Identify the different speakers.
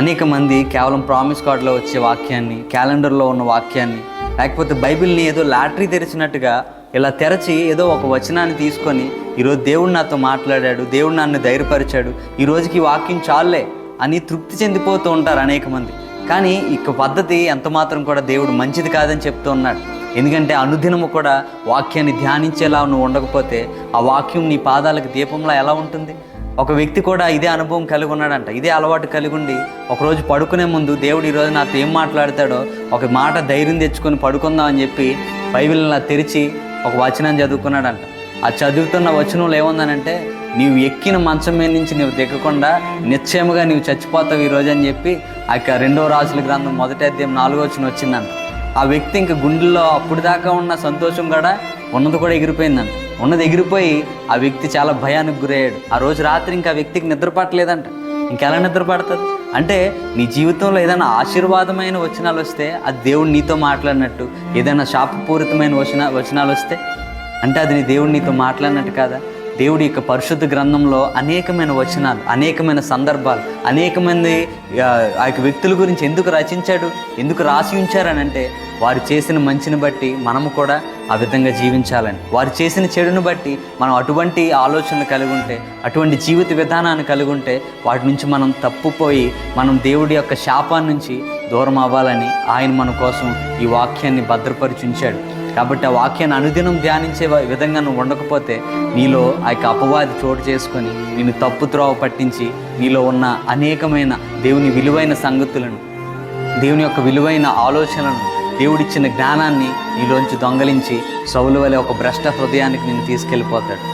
Speaker 1: అనేక మంది కేవలం ప్రామిస్ కార్డులో వచ్చే వాక్యాన్ని క్యాలెండర్లో ఉన్న వాక్యాన్ని లేకపోతే బైబిల్ని ఏదో లాటరీ తెరిచినట్టుగా ఇలా తెరచి ఏదో ఒక వచనాన్ని తీసుకొని ఈరోజు దేవుడు నాతో మాట్లాడాడు దేవుడు నన్ను ధైర్యపరిచాడు ఈ రోజుకి వాక్యం చాలే అని తృప్తి చెందిపోతూ ఉంటారు అనేక మంది. కానీ ఇక పద్ధతి ఎంత మాత్రం కూడా దేవుడు మంచిది కాదని చెప్తూ ఉన్నాడు. ఎందుకంటే అనుదినము కూడా వాక్యాన్ని ధ్యానించేలా నువ్వు ఉండకపోతే ఆ వాక్యం నీ పాదాలకు దీపంలా ఎలా ఉంటుంది? ఒక వ్యక్తి కూడా ఇదే అనుభవం కలిగి ఉన్నాడంట. ఇదే అలవాటు కలిగి ఉండి ఒకరోజు పడుకునే ముందు దేవుడు ఈరోజు నాతో ఏం మాట్లాడతాడో ఒక మాట ధైర్యం తెచ్చుకొని పడుకుందాం అని చెప్పి బైబిల్ని అలా తెరిచి ఒక వచనం చదువుకున్నాడంట. ఆ చదువుతున్న వచనంలో ఏముందనంటే నీవు ఎక్కిన మంచం మీద నుంచి నీవు దిగకుండా నిశ్చయముగా నీవు చచ్చిపోతావు ఈరోజు అని చెప్పి ఆ యొక్క రెండవ రాజుల గ్రంథం మొదటి అధ్యాయం నాలుగో వచ్చిన వచ్చిందంట. ఆ వ్యక్తి ఇంక గుండెల్లో అప్పుడు దాకా ఉన్న సంతోషం కూడా ఉన్నది కూడా ఎగిరిపోయిందంట. ఉన్నది ఎగిరిపోయి ఆ వ్యక్తి చాలా భయానికి గురయ్యాడు. ఆ రోజు రాత్రి ఇంకా ఆ వ్యక్తికి నిద్రపట్టలేదంట. ఇంకెలా నిద్రపడుతుంది? అంటే నీ జీవితంలో ఏదైనా ఆశీర్వాదమైన వచనాలు వస్తే అది దేవుడు నీతో మాట్లాడినట్టు. ఏదైనా శాపపూరితమైన వచన వచనాలు వస్తే అంటే అది నీ దేవుడు నీతో మాట్లాడినట్టు కాదా? దేవుడి యొక్క పరిశుద్ధ గ్రంథంలో అనేకమైన వచనాలు అనేకమైన సందర్భాలు అనేకమంది ఆ, ఆ యొక్క వ్యక్తుల గురించి ఎందుకు రచించాడు ఎందుకు రాసి ఉంచారని అంటే వారు చేసిన మంచిని బట్టి మనము కూడా ఆ విధంగా జీవించాలని. వారు చేసిన చెడును బట్టి మనం అటువంటి ఆలోచనలు కలిగి ఉంటే అటువంటి జీవిత విధానాన్ని కలిగి ఉంటే వాటి నుంచి మనం తప్పుపోయి మనం దేవుడి యొక్క శాపాన్ని నుంచి దూరం అవ్వాలని ఆయన మన కోసం ఈ వాక్యాన్ని భద్రపరిచి ఉంచాడు కాబట్టి ఆ వాక్యాన్ని అనుదినం ధ్యానించే విధంగా నువ్వు ఉండకపోతే నీలో ఆ యొక్క అపవాది చోటు చేసుకొని నేను తప్పు త్రోవ పట్టించి నీలో ఉన్న అనేకమైన దేవుని విలువైన సంగతులను దేవుని యొక్క విలువైన ఆలోచనలను దేవుడిచ్చిన జ్ఞానాన్ని నీలోంచి దొంగలించి సౌలు వలె ఒక భ్రష్ట హృదయానికి నేను తీసుకెళ్ళిపోతాడు.